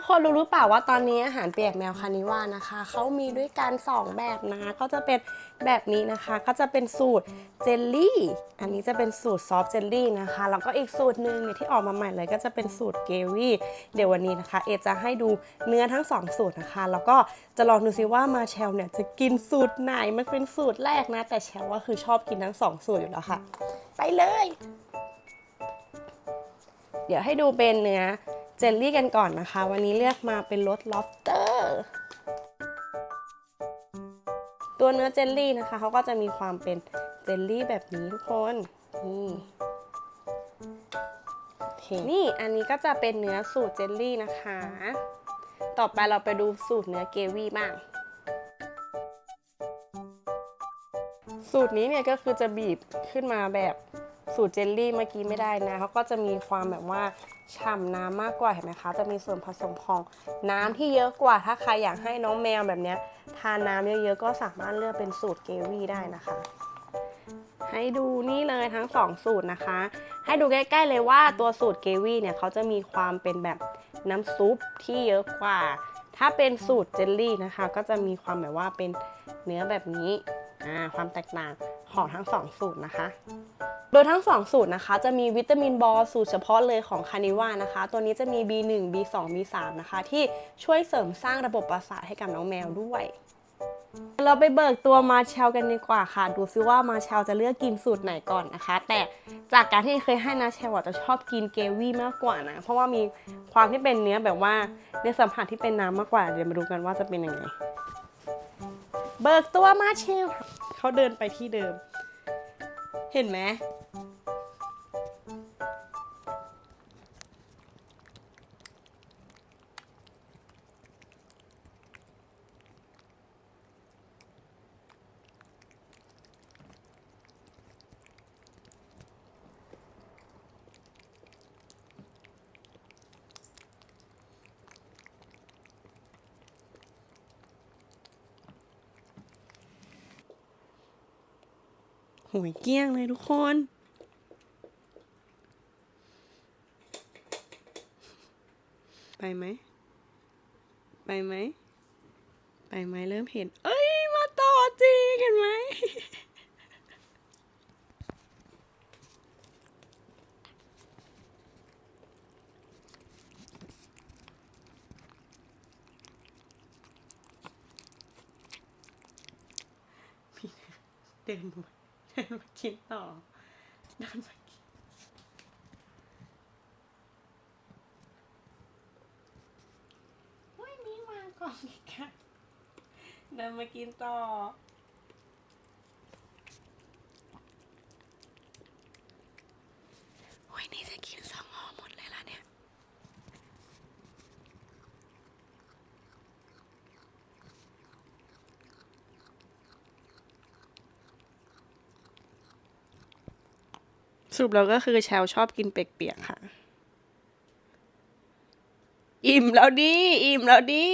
ทุกคนรู้หรือเปล่าว่าตอนนี้อาหารเปียกแมวคานิว่านะคะเขามีด้วยกันสองแบบนะ ก็จะเป็นแบบนี้นะคะ ก็จะเป็นสูตรเจลลี่ อันนี้จะเป็นสูตรซอฟต์เจลลี่นะคะ แล้วก็อีกสูตรหนึ่งเนี่ยที่ออกมาใหม่เลยก็จะเป็นสูตรเกวี่เดี๋ยววันนี้นะคะ เอจะให้ดูเนื้อทั้งสองสูตรนะคะ แล้วก็จะลองดูซิว่ามาเชลเนี่ยจะกินสูตรไหนมันเป็นสูตรแรกนะ แต่เชลว่าคือชอบกินทั้งสองสูตรอยู่แล้วค่ะ ไปเลย เดี๋ยวให้ดูเป็นเนื้อ เจลลี่กันก่อนนะคะ วันนี้เลือกมาเป็นรส lobster ตัวเนื้อเจลลี่นะคะเขาก็จะมีความเป็นเจลลี่แบบนี้ทุกคนนี่โอเคนี่อันนี้ก็จะเป็นเนื้อสูตรเจลลี่นะคะ ต่อไปเราไปดูสูตรเนื้อเกวี่บ้าง สูตรนี้เนี่ยก็คือจะบีบขึ้นมาแบบ สูตรเจลลี่เมื่อกี้ไม่ได้นะเขาก็จะมีความแบบว่าฉ่ำน้ำมากกว่าเห็นไหมคะจะมีส่วนผสมของน้ำที่เยอะกว่า ถ้าใครอยากให้น้องแมวแบบนี้ทานน้ำเยอะๆก็สามารถเลือกเป็นสูตรเกวี่ได้นะคะ ให้ดูนี่เลยทั้งสองสูตรนะคะ ให้ดูใกล้ๆเลยว่าตัวสูตรเกวี่เนี่ยเขาจะมีความเป็นแบบน้ำซุปที่เยอะกว่า ถ้าเป็นสูตรเจลลี่นะคะ ก็จะมีความแบบว่าเป็นเนื้อแบบนี้ความแตกต่างของทั้งสองสูตรนะคะ โดยทั้ง 2 สูตรนะคะ จะมีวิตามินบอสูตรเฉพาะเลยของคานิว่านะคะ ตัวนี้จะมี B1 B2 B3 นะคะ ที่ช่วยเสริมสร้างระบบประสาทให้กับน้องแมวด้วยเราไปเบิกตัวมาเชลกันดีกว่าค่ะ ดูซิว่ามาเชลจะเลือกกินสูตรไหนก่อนนะคะ แต่จากการที่เคยให้นาเชลจะชอบกินเกวี่มากกว่านะ เพราะว่ามีความที่เป็นเนื้อแบบว่าเนื้อสัมผัสที่เป็นน้ำมากกว่า เดี๋ยวมาดูกันว่าจะเป็นยังไง เบิกตัวมาเชลเขาเดินไปที่เดิม เห็นไหม หวยเกี้ยงเลยทุกคน ไปไหม ไปไหม ไปไหมเริ่มเห็น เอ้ย มาต่อจริงเห็นไหมเดินมาเดิน มากินต่อเดินมากินโอ้ยมีวางกล่องอีกค่ะเดินมากินต่อ โอ้ยนี่จะกินสองห่อหมดเลยละเนี่ย ส รุปแล้วก็คือแชลชอบกินเปียกๆค่ะ อิ่มแล้วดิ อิ่มแล้วดิ